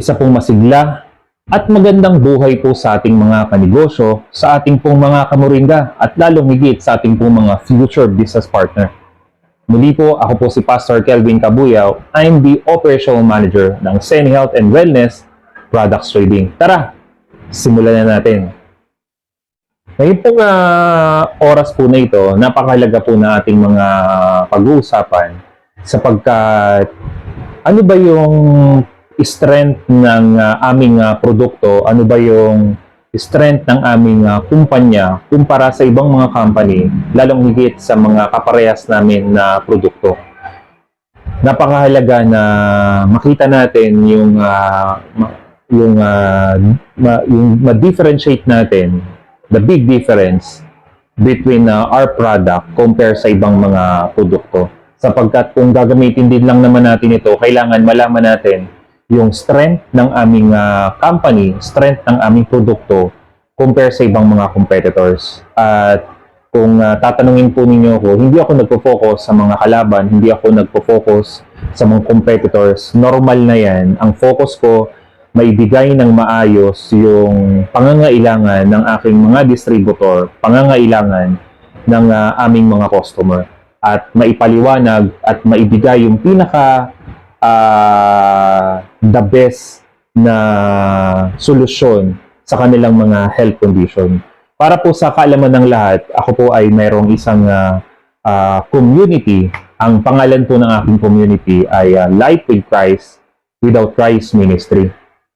isa pong masigla at magandang buhay po sa ating mga kanegosyo, sa ating pong mga kamuringa at lalong higit sa ating pong mga future business partner. Muli po, ako po si Pastor Kelvin Cabuyaw. I'm the Operational Manager ng Sen Health and Wellness Products Trading. Tara, simulan na natin. Ngayon pong ah, oras po na ito, napakahalaga po na ating mga pag-uusapan sapagkat ano ba yung strength ng ah, aming ah, produkto, ano ba yung strength ng aming ah, kumpanya kumpara sa ibang mga company, lalong higit sa mga kaparehas namin na produkto. Napakahalaga na makita natin yung ma- yung ah, ma- yung ma-differentiate natin the big difference between uh, our product compare sa ibang mga produkto. Sapagkat kung gagamitin din lang naman natin ito, kailangan malaman natin yung strength ng aming uh, company, strength ng aming produkto compare sa ibang mga competitors. At kung uh, tatanungin po ninyo ako, hindi ako nagpo-focus sa mga kalaban, hindi ako nagpo-focus sa mga competitors. Normal na yan. Ang focus ko, maibigay ng maayos yung pangangailangan ng aking mga distributor, pangangailangan ng ah, aming mga customer at maipaliwanag at maibigay yung pinaka ah, the best na solusyon sa kanilang mga health condition. Para po sa kaalaman ng lahat, ako po ay mayroong isang ah, ah, community. Ang pangalan po ng aking community ay ah, Life with Christ Without Christ Ministry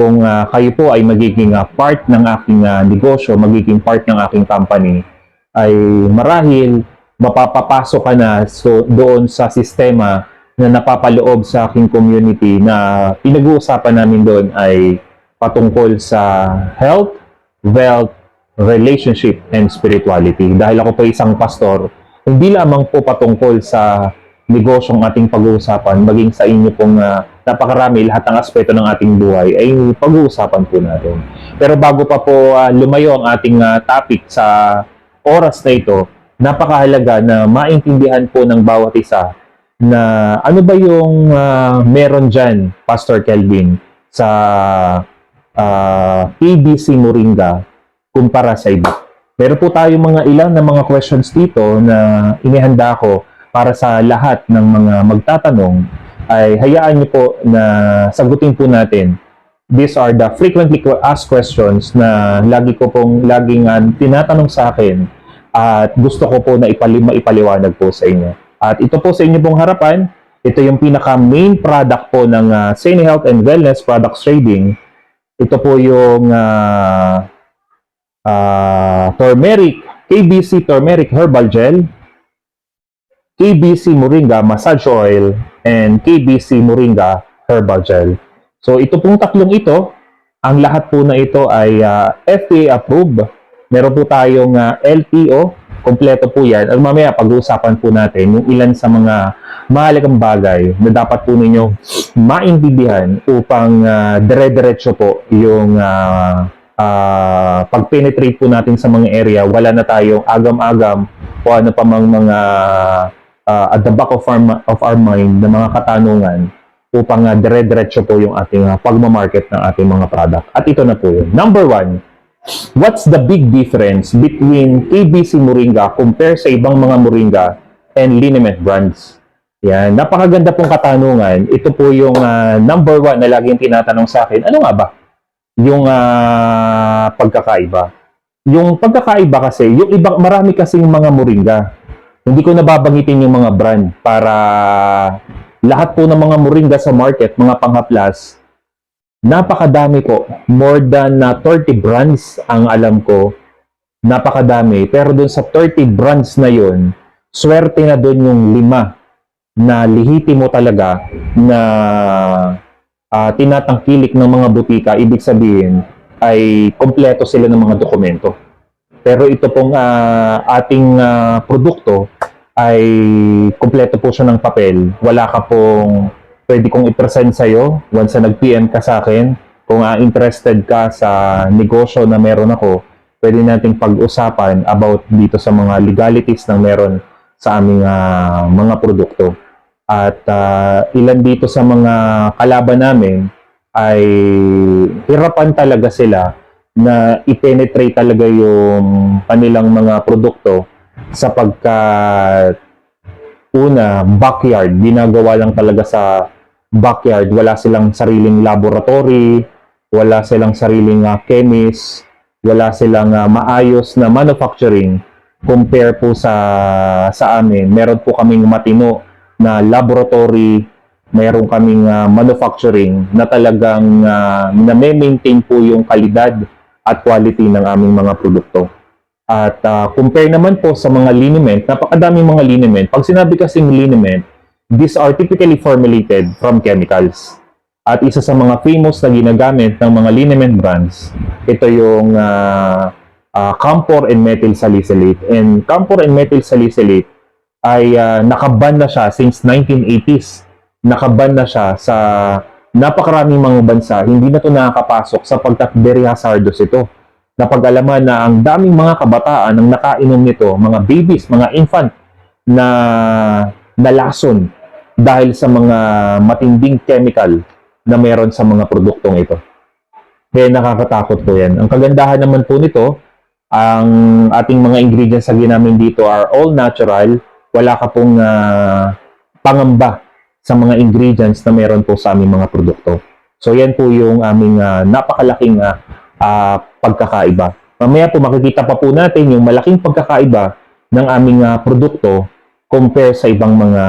kung ah, kayo po ay magiging ah, part ng aking ah, negosyo, magiging part ng aking company, ay marahil mapapapasok ka na so, doon sa sistema na napapaloob sa aking community na pinag-uusapan namin doon ay patungkol sa health, wealth, relationship, and spirituality. Dahil ako po isang pastor, hindi lamang po patungkol sa negosyong ating pag-uusapan, maging sa inyo pong ah, napakarami, lahat ng aspeto ng ating buhay ay pag-uusapan po natin. Pero bago pa po ah, lumayo ang ating ah, topic sa oras na ito, napakahalaga na maintindihan po ng bawat isa na ano ba yung ah, meron dyan, Pastor Kelvin, sa ah, ABC Moringa kumpara sa iba. Meron po tayo mga ilan na mga questions dito na inihanda ko para sa lahat ng mga magtatanong ay hayaan niyo po na sagutin po natin. These are the frequently que- asked questions na lagi ko pong laging tinatanong sa akin at gusto ko po na ipali maipaliwanag po sa inyo. At ito po sa inyo pong harapan, ito yung pinaka main product po ng uh, Sane Health and Wellness Products Trading. Ito po yung ah, ah, turmeric, KBC Turmeric Herbal Gel, KBC Moringa Massage Oil, and KBC Moringa Herbal Gel. So ito pong tatlong ito, ang lahat po na ito ay ah, FDA approved. Meron po tayong ah, LTO, kompleto po yan. At mamaya pag-uusapan po natin yung ilan sa mga mahalagang bagay na dapat po ninyo maintindihan upang ah, dire-diretso po yung ah, ah, pag-penetrate po natin sa mga area, wala na tayong agam-agam o ano pa mang mga ah, at the back of our, of our mind na mga katanungan upang uh, dire-diretso po yung ating uh, pagmamarket ng ating mga product. At ito na po yun. Number one, what's the big difference between KBC Moringa compare sa ibang mga Moringa and liniment brands? Yan, napakaganda pong katanungan. Ito po yung ah, number one na laging tinatanong sa akin. Ano nga ba? Yung ah, pagkakaiba. Yung pagkakaiba kasi, yung ibang marami kasing mga Moringa. Hindi ko nababangitin yung mga brand para lahat po ng mga Moringa sa market, mga panghaplas, napakadami po. More than na 30 brands ang alam ko. Napakadami. Pero dun sa 30 brands na yun, swerte na dun yung lima na lihiti mo talaga na ah, tinatangkilik ng mga butika. Ibig sabihin ay kompleto sila ng mga dokumento. Pero ito pong ah, ating ah, produkto ay kompleto po siya ng papel. Wala ka pong pwede kong i-present sa'yo once na nag-PM ka sa akin. Kung ah, interested ka sa negosyo na meron ako, pwede nating pag-usapan about dito sa mga legalities na meron sa aming ah, mga produkto. At ah, ilan dito sa mga kalaban namin ay hirapan talaga sila na i-penetrate talaga yung kanilang mga produkto sapagkat una, backyard, ginagawa lang talaga sa backyard, wala silang sariling laboratory, wala silang sariling uh, chemist, wala silang ah, maayos na manufacturing compare po sa sa amin. Meron po kaming matino na laboratory, meron kaming ah, manufacturing na talagang uh, na-maintain po yung kalidad at quality ng aming mga produkto. At ah, compare naman po sa mga liniment, napakadaming mga liniment. Pag sinabi kasing liniment, these are typically formulated from chemicals. At isa sa mga famous na ginagamit ng mga liniment brands, ito yung ah, ah, camphor and methyl salicylate. And camphor and methyl salicylate ay ah, nakaban na siya since 1980s. Nakaban na siya sa napakaraming mga bansa. Hindi na ito nakakapasok sapagkat very hazardous ito. Napag-alaman na ang daming mga kabataan ang nakainom nito, mga babies, mga infant, na nalason dahil sa mga matinding chemical na meron sa mga produktong ito. Kaya nakakatakot po yan. Ang kagandahan naman po nito, ang ating mga ingredients na ginamit dito are all natural. Wala ka pong ah, pangamba sa mga ingredients na meron po sa aming mga produkto. So yan po yung aming ah, napakalaking ah, ah, pagkakaiba. Mamaya po makikita pa po natin yung malaking pagkakaiba ng aming ah, produkto compare sa ibang mga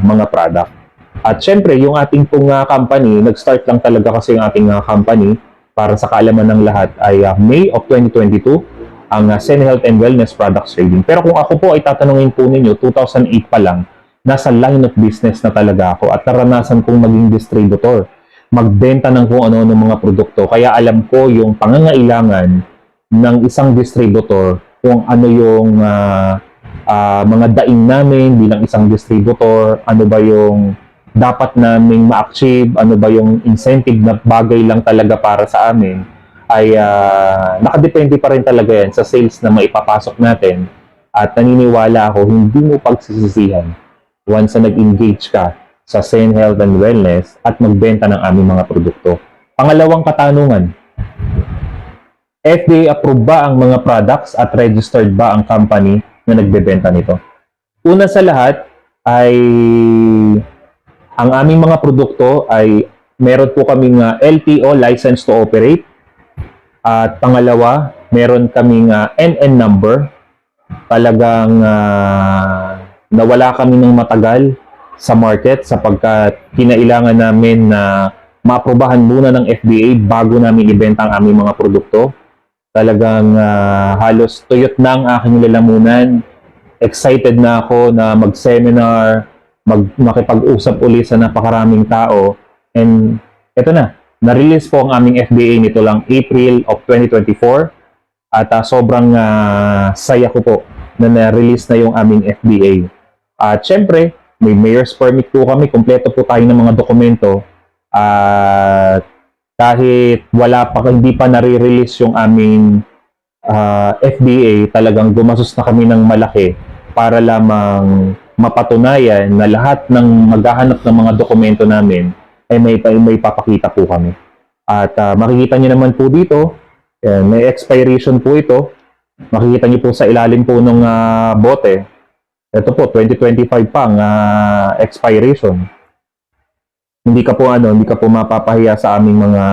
mga product. At syempre, yung ating pong ah, company, nag-start lang talaga kasi yung ating ah, company para sa kaalaman ng lahat ay ah, May of 2022 ang uh, Sen Health and Wellness Products Trading. Pero kung ako po ay tatanungin po ninyo, 2008 pa lang, nasa line of business na talaga ako at naranasan kong maging distributor. Magbenta ng kung ano ng mga produkto. Kaya alam ko yung pangangailangan ng isang distributor kung ano yung ah, ah, mga daing namin bilang isang distributor, ano ba yung dapat naming ma-achieve, ano ba yung incentive na bagay lang talaga para sa amin, ay ah, nakadepende pa rin talaga yan sa sales na maipapasok natin. At naniniwala ako, hindi mo pagsisisihan once na nag-engage ka sa Zen Health and Wellness at magbenta ng aming mga produkto. Pangalawang katanungan, FDA approved ba ang mga products at registered ba ang company na nagbebenta nito? Una sa lahat ay ang aming mga produkto ay meron po kaming ah, LTO, License to Operate. At pangalawa, meron kaming ah, NN number. Talagang ah, nawala kami ng matagal sa market sapagkat kinailangan namin na maaprobahan muna ng FDA bago namin ibenta ang aming mga produkto. Talagang ah, halos tuyot na ang aking lalamunan. Excited na ako na mag-seminar, mag makipag-usap uli sa napakaraming tao. And eto na, na-release po ang aming FDA nito lang April of 2024. At ah, sobrang ah, saya ko po na na-release na yung aming FDA. At syempre, may mayor's permit po kami, kompleto po tayo ng mga dokumento. At kahit wala pa, hindi pa nare-release yung aming ah, FDA, talagang gumasos na kami ng malaki para lamang mapatunayan na lahat ng maghahanap ng mga dokumento namin ay may, may papakita po kami. At ah, makikita niyo naman po dito, eh, may expiration po ito. Makikita niyo po sa ilalim po ng ah, bote. Ito po, 2025 pa ang ah, expiration. Hindi ka po ano, hindi ka po mapapahiya sa aming mga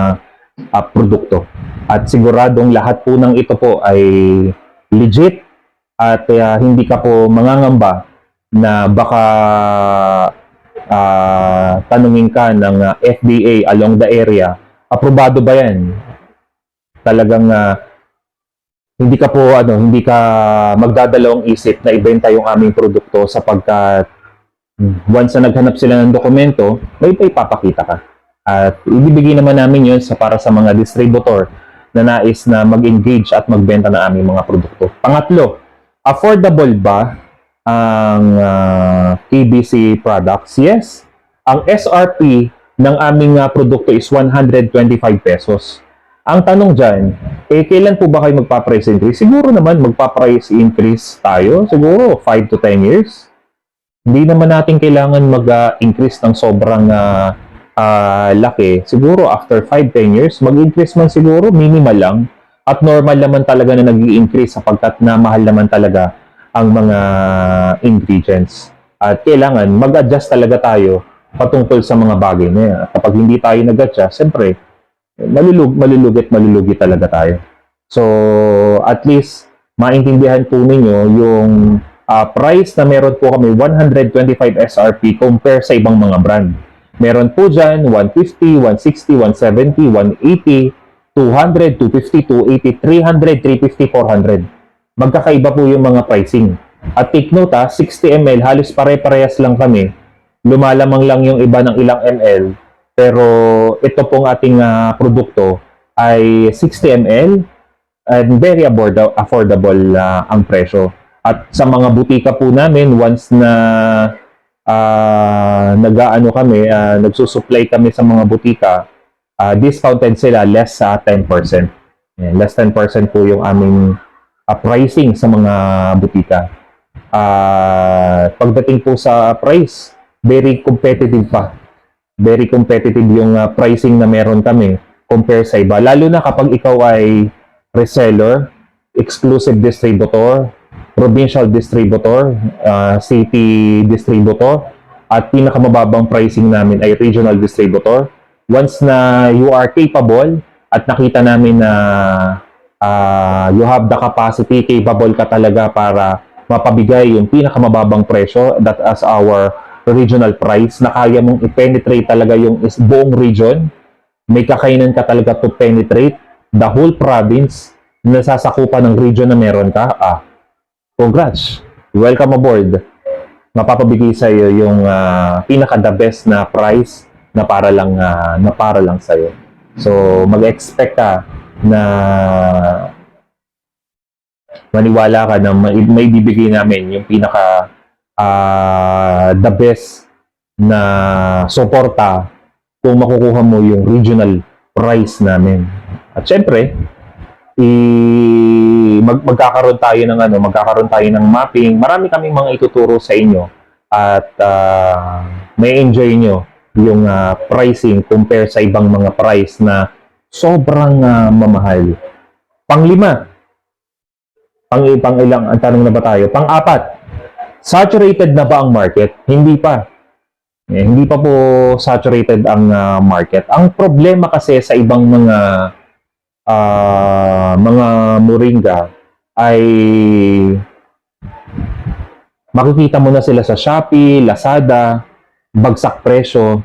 ah, produkto. At siguradong lahat po ng ito po ay legit at ah, hindi ka po mangangamba na baka ah, tanungin ka ng ah, FDA along the area, aprobado ba yan? Talagang ah, hindi ka po ano, hindi ka magdadalawang isip na ibenta yung aming produkto sapagkat once na naghanap sila ng dokumento, may ipapakita ka. At ibibigay naman namin yun sa para sa mga distributor na nais na mag-engage at magbenta ng aming mga produkto. Pangatlo, affordable ba ang ah, KBC products? Yes. Ang SRP ng aming ah, produkto is 125 pesos. Ang tanong dyan, eh, kailan po ba kayo magpa-price increase? Siguro naman magpa-price increase tayo. Siguro 5 to 10 years. Hindi naman natin kailangan mag-increase ng sobrang ah, ah, laki, siguro after 5-10 years, mag-increase man siguro, minimal lang. At normal naman talaga na nag increase sapagkat na mahal naman talaga ang mga ingredients. At kailangan mag-adjust talaga tayo patungkol sa mga bagay na yan. Kapag hindi tayo nag-adjust, siyempre, malulug, malulugit, malulugi talaga tayo. So, at least, maintindihan po ninyo yung ah, price na meron po kami 125 SRP compare sa ibang mga brand. Meron po dyan 150, 160, 170, 180, 200, 250, 280, 300, 350, 400. Magkakaiba po yung mga pricing. At take note ha, 60 ml, halos pare-parehas lang kami. Lumalamang lang yung iba ng ilang ml. Pero ito pong ating ah, produkto ay 60 ml and very affordable, ah, ang presyo. At sa mga butika po namin, once na ah nag-aano kami, ah, nagsusupply kami sa mga butika, ah, discounted sila less sa 10%. Yan, less 10% po yung aming ah, pricing sa mga butika. Ah, pagdating po sa price, very competitive pa. Very competitive yung ah, pricing na meron kami compare sa iba. Lalo na kapag ikaw ay reseller, exclusive distributor, provincial distributor, ah, city distributor, at pinakamababang pricing namin ay regional distributor. Once na you are capable at nakita namin na ah, you have the capacity, capable ka talaga para mapabigay yung pinakamababang presyo that as our regional price na kaya mong i-penetrate talaga yung is buong region. May kakainan ka talaga to penetrate the whole province na sasakupan ng region na meron ka. Ah, congrats! Welcome aboard! Mapapabigay sa iyo yung ah, pinaka the best na price na para lang ah, na para lang sa iyo. So, mag-expect ka na maniwala ka na may, may bibigay namin yung pinaka ah, the best na suporta kung makukuha mo yung regional price namin. At syempre, i mag magkakaroon tayo ng ano, magkakaroon tayo ng mapping. Marami kaming mga ituturo sa inyo at ah, may enjoy nyo yung ah, pricing compare sa ibang mga price na sobrang ah, mamahal. Panglima, pang, pang ilang, ang tanong na ba tayo? Pang-apat, saturated na ba ang market? Hindi pa. Eh, hindi pa po saturated ang ah, market. Ang problema kasi sa ibang mga ah, mga moringa ay makikita mo na sila sa Shopee, Lazada, bagsak presyo.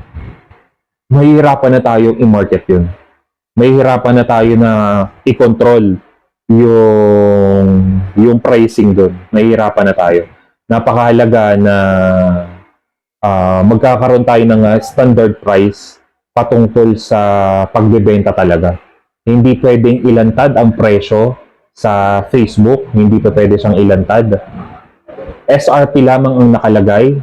Mahihirapan na tayo i-market yun. Mahihirapan na tayo na i-control yung yung pricing doon. Mahihirapan na tayo. Napakahalaga na ah, magkakaroon tayo ng ah, standard price patungkol sa pagbebenta talaga. Hindi pwedeng ilantad ang presyo sa Facebook, hindi pa pwede siyang ilantad. SRP lamang ang nakalagay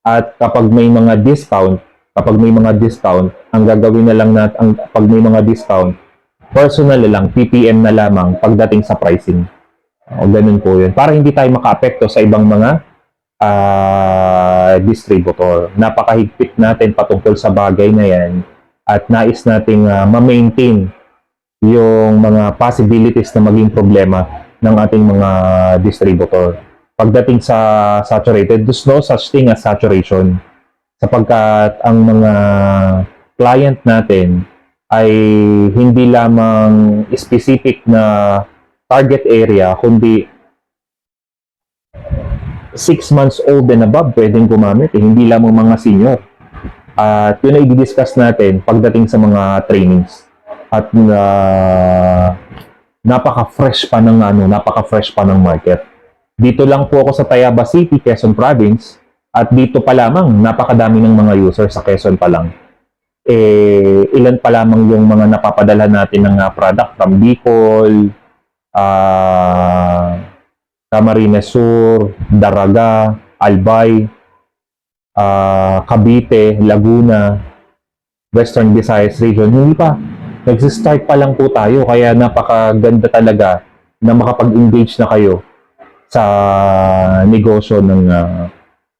at kapag may mga discount, kapag may mga discount, ang gagawin na lang natin, ang, pag may mga discount, personal na lang, PPM na lamang pagdating sa pricing. O ganun po yun. Para hindi tayo maka-apekto sa ibang mga ah, distributor. Napakahigpit natin patungkol sa bagay na yan at nais nating ah, ma-maintain yung mga possibilities na maging problema ng ating mga distributor. Pagdating sa saturated, there's no such thing as saturation sapagkat ang mga client natin ay hindi lamang specific na target area, kundi 6 months old and above pwedeng gumamit, eh, hindi lamang mga senior. At yun ay i-discuss natin pagdating sa mga trainings. At uh, napaka-fresh pa ng ano, napaka-fresh pa ng market. Dito lang po ako sa Tayaba City, Quezon Province. At dito pa lamang, napakadami ng mga users sa Quezon pa lang. Eh, ilan pa lamang yung mga napapadala natin ng uh, product from Bicol, ah, Camarines Sur, Daraga, Albay, ah, Cavite, Laguna, Western Visayas region. Hindi pa. Nag-start pa lang po tayo. Kaya napakaganda talaga na makapag-engage na kayo sa negosyo ng uh,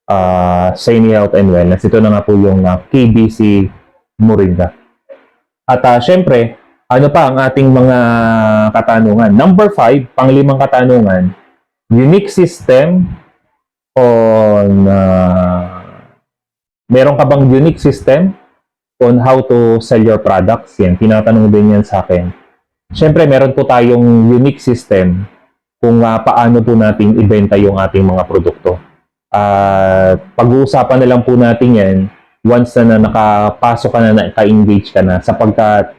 uh, Sane Health and Wellness. Ito na nga po yung ah, KBC Moringa. At ah, syempre, ano pa ang ating mga katanungan? Number five, panglimang katanungan, unique system on uh, meron ka bang unique system on how to sell your products? Yan, tinatanong din yan sa akin. Siyempre, meron po tayong unique system kung ah, paano po natin ibenta yung ating mga produkto. At pag-uusapan na lang po natin yan once na, na nakapasok ka na, naka-engage ka na. Sapagkat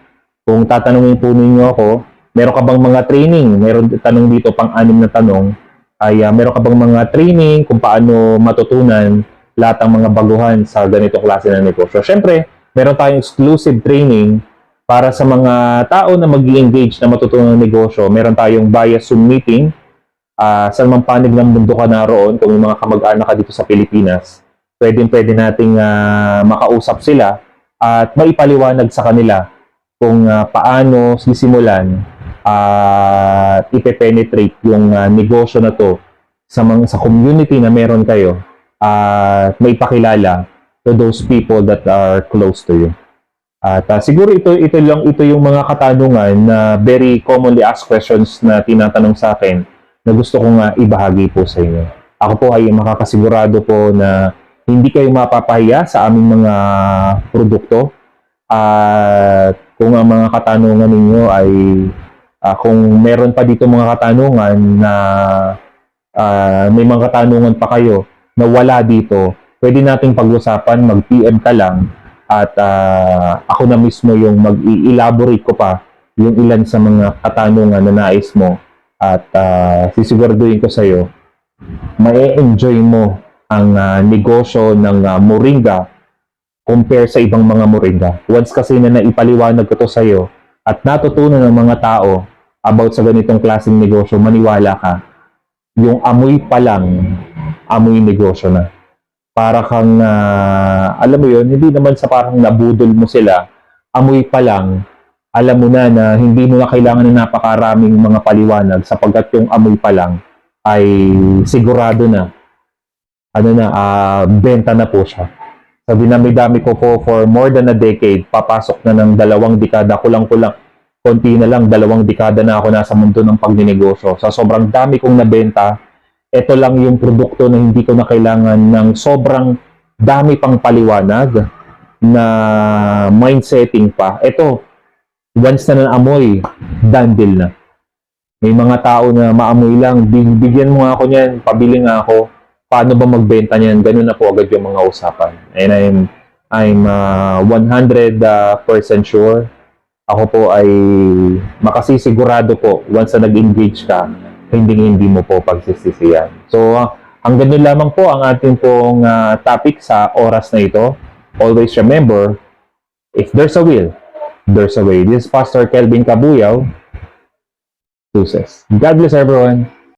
kung tatanungin po ninyo ako, meron ka bang mga training? Meron tanong dito, pang-anim na tanong, ay ah, meron ka bang mga training kung paano matutunan lahat ng mga baguhan sa ganitong klase ng negosyo? Siyempre, meron tayong exclusive training para sa mga tao na mag engage na matutunan ng negosyo. Meron tayong via Zoom meeting. Ah, saan man panig ng mundo ka naroon, kung yung mga kamag-anak ka dito sa Pilipinas, pwedeng pwede nating ah, makausap sila at maipaliwanag sa kanila kung ah, paano sisimulan at ipe-penetrate yung ah, negosyo na to sa mga sa community na meron kayo at maipakilala to those people that are close to you. At ah, siguro ito ito lang ito yung mga katanungan na very commonly asked questions na tinatanong sa akin na gusto kong ah, ibahagi po sa inyo. Ako po ay makakasigurado po na hindi kayo mapapahiya sa aming mga produkto at kung ang mga katanungan ninyo ay ah, kung meron pa dito mga katanungan na ah, may mga katanungan pa kayo na wala dito, pwede nating pag-usapan, mag-PM ka lang at ah, ako na mismo yung mag-elaborate ko pa yung ilan sa mga katanungan na nais mo at uh, sisiguraduhin ko sa iyo ma-enjoy mo ang ah, negosyo ng ah, Moringa compare sa ibang mga Moringa. Once kasi na naipaliwanag ko to sa iyo at natutunan ng mga tao about sa ganitong klaseng negosyo, maniwala ka, yung amoy pa lang, amoy negosyo na. Para kang, ah, alam mo yon hindi naman sa parang nabudol mo sila, amoy pa lang, alam mo na na hindi mo na kailangan ng napakaraming mga paliwanag sapagkat yung amoy pa lang ay sigurado na ano na, ah, benta na po siya. Sa dinami-dami ko po for more than a decade, papasok na ng dalawang dekada, kulang-kulang, konti na lang, dalawang dekada na ako nasa mundo ng pagninegosyo. Sa sobrang dami kong nabenta, ito lang yung produkto na hindi ko na kailangan ng sobrang dami pang paliwanag na mindsetting pa. Ito, once na naamoy, done na. May mga tao na maamoy lang, "Big- bigyan mo nga ako niyan, pabili nga ako. Paano ba magbenta niyan? Ganun na po agad yung mga usapan. And I'm, I'm uh, 100% sure. Ako po ay makasisigurado po once na nag-engage ka, hindi hindi mo po pagsisisiyan. So, hanggang doon lamang po ang ating pong uh, topic sa oras na ito. Always remember, if there's a will, there's a way. This is Pastor Kelvin Kabuyaw. Deuces. God bless everyone.